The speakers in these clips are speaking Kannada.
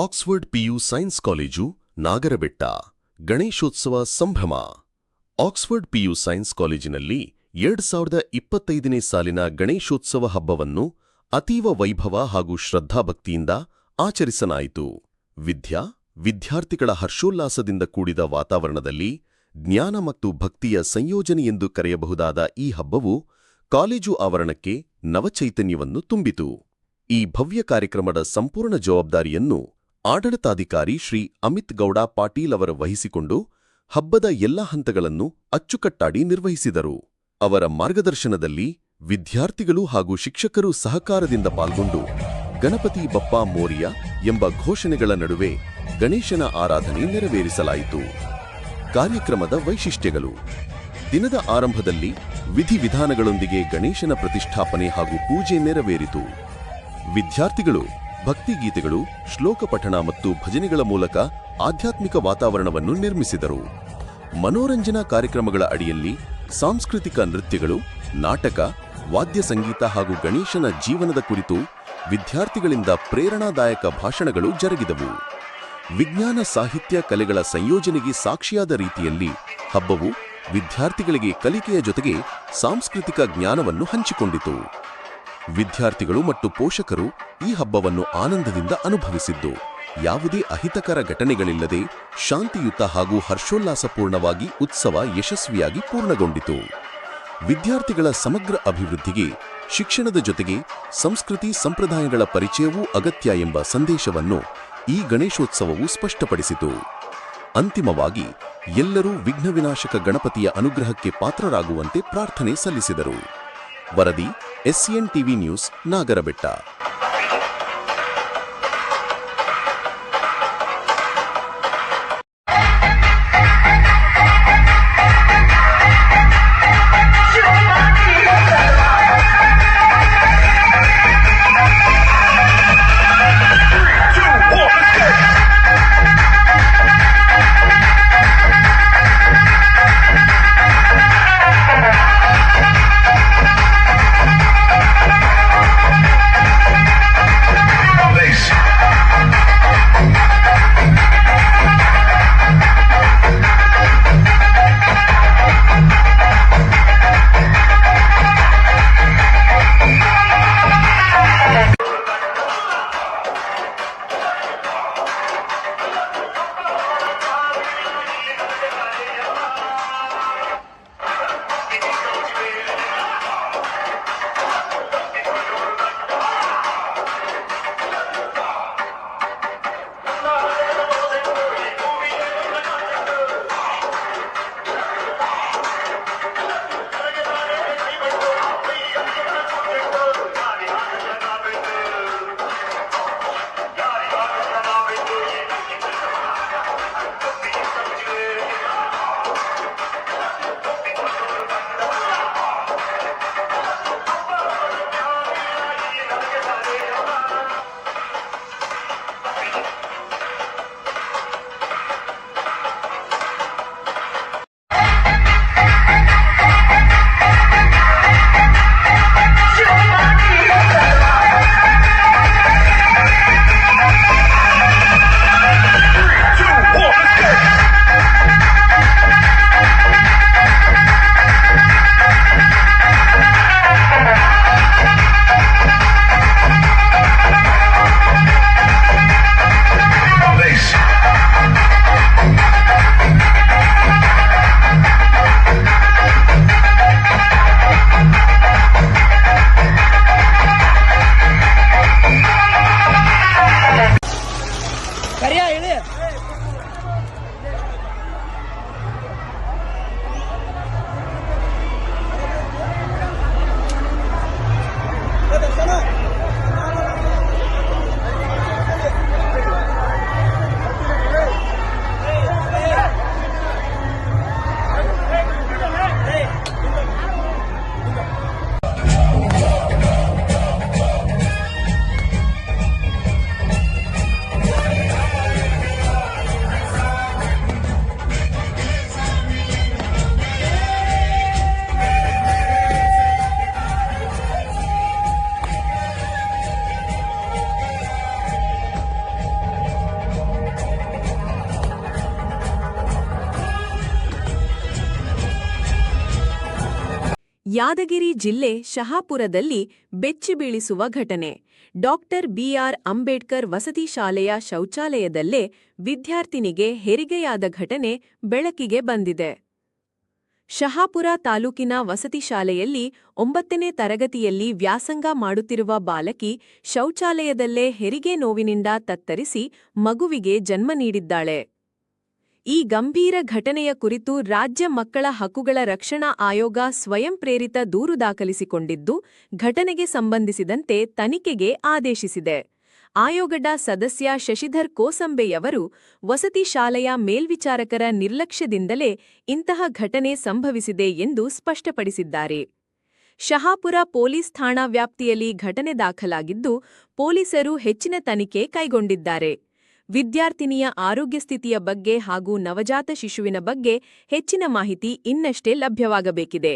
Oxford PU science college, Nagarabetta, Ganeshotsav ಸಂಭ್ರಮ. ಆಕ್ಸ್ಫರ್ಡ್ ಪಿಯು ಸೈನ್ಸ್ ಕಾಲೇಜಿನಲ್ಲಿ ಎರಡ್ ಸಾವಿರದ ಇಪ್ಪತ್ತೈದನೇ ಸಾಲಿನ ಗಣೇಶೋತ್ಸವ ಹಬ್ಬವನ್ನು ಅತೀವ ವೈಭವ ಹಾಗೂ ಶ್ರದ್ಧಾಭಕ್ತಿಯಿಂದ ಆಚರಿಸಲಾಯಿತು. ವಿದ್ಯಾ, ವಿದ್ಯಾರ್ಥಿಗಳ ಹರ್ಷೋಲ್ಲಾಸದಿಂದ ಕೂಡಿದ ವಾತಾವರಣದಲ್ಲಿ ಜ್ಞಾನ ಮತ್ತು ಭಕ್ತಿಯ ಸಂಯೋಜನೆಯೆಂದು ಕರೆಯಬಹುದಾದ ಈ ಹಬ್ಬವು ಕಾಲೇಜು ಆವರಣಕ್ಕೆ ನವಚೈತನ್ಯವನ್ನು ತುಂಬಿತು. ಈ ಭವ್ಯ ಕಾರ್ಯಕ್ರಮದ ಸಂಪೂರ್ಣ ಜವಾಬ್ದಾರಿಯನ್ನು ಆಡಳಿತಾಧಿಕಾರಿ ಶ್ರೀ ಅಮಿತ್ ಗೌಡ ಪಾಟೀಲ್ ಅವರ ವಹಿಸಿಕೊಂಡು ಹಬ್ಬದ ಎಲ್ಲ ಹಂತಗಳನ್ನು ಅಚ್ಚುಕಟ್ಟಾಡಿ ನಿರ್ವಹಿಸಿದರು. ಅವರ ಮಾರ್ಗದರ್ಶನದಲ್ಲಿ ವಿದ್ಯಾರ್ಥಿಗಳು ಹಾಗೂ ಶಿಕ್ಷಕರು ಸಹಕಾರದಿಂದ ಪಾಲ್ಗೊಂಡು ಗಣಪತಿ ಬಪ್ಪ ಮೋರಿಯ ಎಂಬ ಘೋಷಣೆಗಳ ನಡುವೆ ಗಣೇಶನ ಆರಾಧನೆ ನೆರವೇರಿಸಲಾಯಿತು. ಕಾರ್ಯಕ್ರಮದ ವೈಶಿಷ್ಟ್ಯಗಳು. ದಿನದ ಆರಂಭದಲ್ಲಿ ವಿಧಿವಿಧಾನಗಳೊಂದಿಗೆ ಗಣೇಶನ ಪ್ರತಿಷ್ಠಾಪನೆ ಹಾಗೂ ಪೂಜೆ ನೆರವೇರಿತು. ವಿದ್ಯಾರ್ಥಿಗಳು ಭಕ್ತಿಗೀತೆಗಳು ಶ್ಲೋಕ ಪಠಣ ಮತ್ತು ಭಜನೆಗಳ ಮೂಲಕ ಆಧ್ಯಾತ್ಮಿಕ ವಾತಾವರಣವನ್ನು ನಿರ್ಮಿಸಿದರು. ಮನೋರಂಜನಾ ಕಾರ್ಯಕ್ರಮಗಳ ಅಡಿಯಲ್ಲಿ ಸಾಂಸ್ಕೃತಿಕ ನೃತ್ಯಗಳು, ನಾಟಕ, ವಾದ್ಯ ಸಂಗೀತ ಹಾಗೂ ಗಣೇಶನ ಜೀವನದ ಕುರಿತು ವಿದ್ಯಾರ್ಥಿಗಳಿಂದ ಪ್ರೇರಣಾದಾಯಕ ಭಾಷಣಗಳು ಜರುಗಿದವು. ವಿಜ್ಞಾನ ಸಾಹಿತ್ಯ ಕಲೆಗಳ ಸಂಯೋಜನೆಗೆ ಸಾಕ್ಷಿಯಾದ ರೀತಿಯಲ್ಲಿ ಹಬ್ಬವು ವಿದ್ಯಾರ್ಥಿಗಳಿಗೆ ಕಲಿಕೆಯ ಜೊತೆಗೆ ಸಾಂಸ್ಕೃತಿಕ ಜ್ಞಾನವನ್ನು ಹಂಚಿಕೊಂಡಿತು. ವಿದ್ಯಾರ್ಥಿಗಳು ಮತ್ತು ಪೋಷಕರು ಈ ಹಬ್ಬವನ್ನು ಆನಂದದಿಂದ ಅನುಭವಿಸಿದ್ದು. ಯಾವುದೇ ಅಹಿತಕರ ಘಟನೆಗಳಿಲ್ಲದೆ ಶಾಂತಿಯುತ ಹಾಗೂ ಹರ್ಷೋಲ್ಲಾಸಪೂರ್ಣವಾಗಿ ಉತ್ಸವ ಯಶಸ್ವಿಯಾಗಿ ಪೂರ್ಣಗೊಂಡಿತು. ವಿದ್ಯಾರ್ಥಿಗಳ ಸಮಗ್ರ ಅಭಿವೃದ್ಧಿಗೆ ಶಿಕ್ಷಣದ ಜೊತೆಗೆ ಸಂಸ್ಕೃತಿ ಸಂಪ್ರದಾಯಗಳ ಪರಿಚಯವೂ ಅಗತ್ಯ ಎಂಬ ಸಂದೇಶವನ್ನು ಈ ಗಣೇಶೋತ್ಸವವು ಸ್ಪಷ್ಟಪಡಿಸಿತು. ಅಂತಿಮವಾಗಿ ಎಲ್ಲರೂ ವಿಘ್ನ ವಿನಾಶಕ ಗಣಪತಿಯ ಅನುಗ್ರಹಕ್ಕೆ ಪಾತ್ರರಾಗುವಂತೆ ಪ್ರಾರ್ಥನೆ ಸಲ್ಲಿಸಿದರು. ವರದಿ SCN TV news, Nagarabetta. Yadgir ಜಿಲ್ಲೆ ಶಹಾಪುರದಲ್ಲಿ ಬೆಚ್ಚಿ ಬೀಳಿಸುವ ಘಟನೆ. Doctor B R. ಅಂಬೇಡ್ಕರ್ ವಸತಿ ಶಾಲೆಯ ಶೌಚಾಲಯದಲ್ಲೇ ವಿದ್ಯಾರ್ಥಿನಿಗೆ ಹೆರಿಗೆಯಾದ ಘಟನೆ ಬೆಳಕಿಗೆ ಬಂದಿದೆ. ಶಹಾಪುರ ತಾಲೂಕಿನ ವಸತಿ ಶಾಲೆಯಲ್ಲಿ ಒಂಬತ್ತನೇ ತರಗತಿಯಲ್ಲಿ ವ್ಯಾಸಂಗ ಮಾಡುತ್ತಿರುವ ಬಾಲಕಿ ಶೌಚಾಲಯದಲ್ಲೇ ಹೆರಿಗೆ ನೋವಿನಿಂದ ತತ್ತರಿಸಿ ಮಗುವಿಗೆ ಜನ್ಮ ನೀಡಿದ್ದಾಳೆ. ಈ ಗಂಭೀರ ಘಟನೆಯ ಕುರಿತು ರಾಜ್ಯ ಮಕ್ಕಳ ಹಕ್ಕುಗಳ ರಕ್ಷಣಾ ಆಯೋಗ ಸ್ವಯಂ ಪ್ರೇರಿತ ದೂರು ದಾಖಲಿಸಿಕೊಂಡಿದ್ದು, ಘಟನೆಗೆ ಸಂಬಂಧಿಸಿದಂತೆ ತನಿಖೆಗೆ ಆದೇಶಿಸಿದೆ. ಆಯೋಗದ ಸದಸ್ಯ ಶಶಿಧರ್ ಕೋಸಂಬೆಯವರು ವಸತಿ ಶಾಲೆಯ ಮೇಲ್ವಿಚಾರಕರ ನಿರ್ಲಕ್ಷ್ಯದಿಂದಲೇ ಇಂತಹ ಘಟನೆ ಸಂಭವಿಸಿದೆ ಎಂದು ಸ್ಪಷ್ಟಪಡಿಸಿದ್ದಾರೆ. ಶಹಾಪುರ ಪೊಲೀಸ್ ಠಾಣಾ ವ್ಯಾಪ್ತಿಯಲ್ಲಿ ಘಟನೆ ದಾಖಲಾಗಿದ್ದು, ಪೊಲೀಸರು ಹೆಚ್ಚಿನ ತನಿಖೆ ಕೈಗೊಂಡಿದ್ದಾರೆ. ವಿದ್ಯಾರ್ಥಿನಿಯ ಆರೋಗ್ಯ ಸ್ಥಿತಿಯ ಬಗ್ಗೆ ಹಾಗೂ ನವಜಾತ ಶಿಶುವಿನ ಬಗ್ಗೆ ಹೆಚ್ಚಿನ ಮಾಹಿತಿ ಇನ್ನಷ್ಟೇ ಲಭ್ಯವಾಗಬೇಕಿದೆ.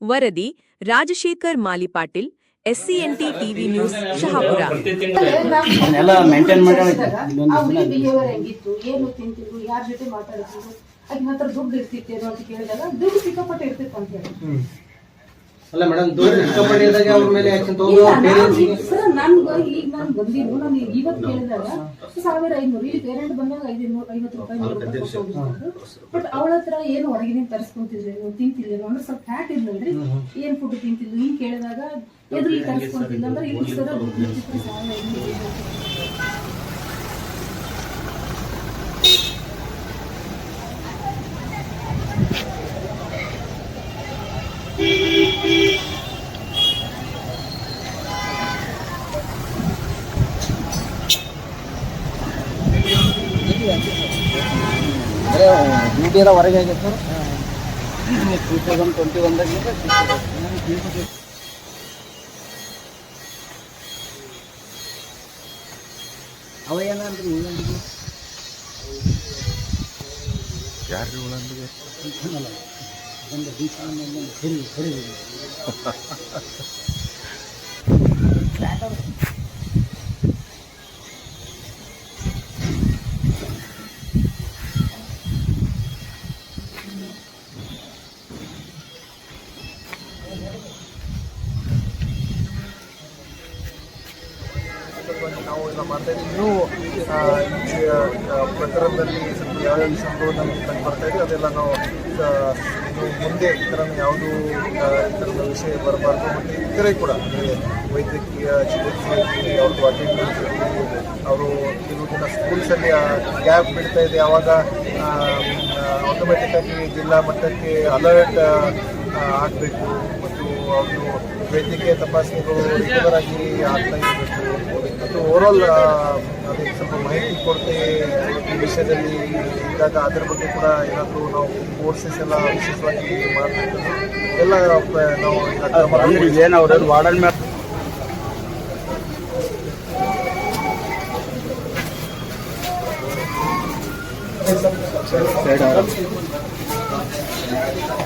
ವರದಿ Rajashekar Malipatil SCNT TV news Shahapur. ಯಾರ ಜೊತೆ ಮಾತಾಡ್ತಿದ್ರು ದುಡ್ಡು ಇರ್ತಿತ್ತು ಅಂತ ಕೇಳಿದಾಗ ದುಡ್ಡು ಸಿಕ್ಕಾಪಟ್ಟೆ ಇರ್ತಿತ್ತು ಅಂತ ಹೇಳಿ. ಅಲ್ಲ ಮೇಡಮ್ ದೂರ ಸಿಕ್ಕಾಪಟ್ಟಿದಾಗ ಅವ್ರ ಮೇಲೆ ಆಕ್ಷನ್ ತಗೊಂಡು ಸರ್ ನನ್ಗೆ ಈಗ ನಾನು ಬಂದಿದ್ದು ನಾನು ಇವತ್ತು ಕೇಳಿದಾಗ ಸಾವಿರ ಐನೂರು ಇಲ್ಲಿ ಪೇರೆಂಟ್ ಬಂದಾಗ ಐದುನೂರು ಐವತ್ತು ರೂಪಾಯಿ ಬಟ್ ಅವಳ ಹತ್ರ ಏನು ಹೊರಗಿನ ತರಿಸ್ಕೊಂತಿದ್ರಿ ತಿಂತಿಲ್ಲ ಅಂದ್ರೆ ಸ್ವಲ್ಪ ಫ್ಯಾಟ್ ಇದ್ಲಲ್ರಿ ಏನ್ ಫುಡ್ ತಿಂತಿಲ್ಲ ಹಿಂಗ್ ಕೇಳಿದಾಗ ಎದುರಿಗೆ ತರಿಸ್ಕೊಂತಿಲ್ಲ ಅಂದ್ರೆ ಇಲ್ಲಿ ಸರ್ ಸಾವಿರ ಐನೂರು ಬರೀ ಡ್ಯೂಟಿ ಎಲ್ಲ ಹೊರಗೆ ಆಗೈತೆ ಸರ್ ಟೂ ತೌಸಂಡ್ ಟ್ವೆಂಟಿ ಒನ್ದಾಗಿಂದ ಅವ ಏನಂದ್ರಿ ಉಳ್ಳಂಡಿಗೆ ಯಾರ್ರಿ ಉಳ್ಳಂದಿಗೆ ಒಂದು ಬೀಚ್ ಸರಿ ಸರಿ ನಾವು ಮಾಡ್ತಾ ಇದ್ದೀವಿ ಇನ್ನೂ ಪ್ರಕರಣದಲ್ಲಿ ಯಾವ ಯಾವ ವಿಷಯಗಳು ನಮಗೆ ಕಂಡು ಬರ್ತಾ ಇದೆ, ಅದೆಲ್ಲ ನಾವು ಮುಂದೆ ಈ ಥರ ಯಾವುದು ಈ ಥರದ ವಿಷಯ ಬರಬಾರ್ದು. ಮತ್ತು ಇತರೆ ಕೂಡ, ಅಂದರೆ ವೈದ್ಯಕೀಯ ಚಿಕಿತ್ಸೆ ಅವ್ರದ್ದು ಅಟೆಂಡೆನ್ಸ್ ಅವರು ಕೆಲವು ದಿನ ಸ್ಕೂಲ್ಸಲ್ಲಿ ಗ್ಯಾಪ್ ಬಿಡ್ತಾ ಇದೆ. ಆವಾಗ ಆಟೋಮೆಟಿಕ್ಕಾಗಿ ಜಿಲ್ಲಾ ಮಟ್ಟಕ್ಕೆ ಅಲರ್ಟ್ ಆಗಬೇಕು ಅವರು ವೈದ್ಯಕೀಯ ತಪಾಸಣೆಗಳು ರೆಗ್ಯುಲರ್ ಆಗಿ ಆಗ್ತಾ ಇರಬೇಕು. ಮತ್ತು ಓವರಾಲ್ ಅದಕ್ಕೆ ಸ್ವಲ್ಪ ಮಾಹಿತಿ ಕೊರತೆ ಈ ವಿಷಯದಲ್ಲಿ ಇದ್ದಾಗ ಅದರ ಬಗ್ಗೆ ಕೂಡ ಏನಾದರೂ ನಾವು ಕೋರ್ಸಸ್ ಎಲ್ಲ ವಿಶೇಷವಾಗಿ ಮಾಡಬೇಕು. ಎಲ್ಲ ನಾವು. ಏನು ಅವ್ರದ್ದು? ವಾರ್ಡನ್ ಮೇಲೆ ఏమో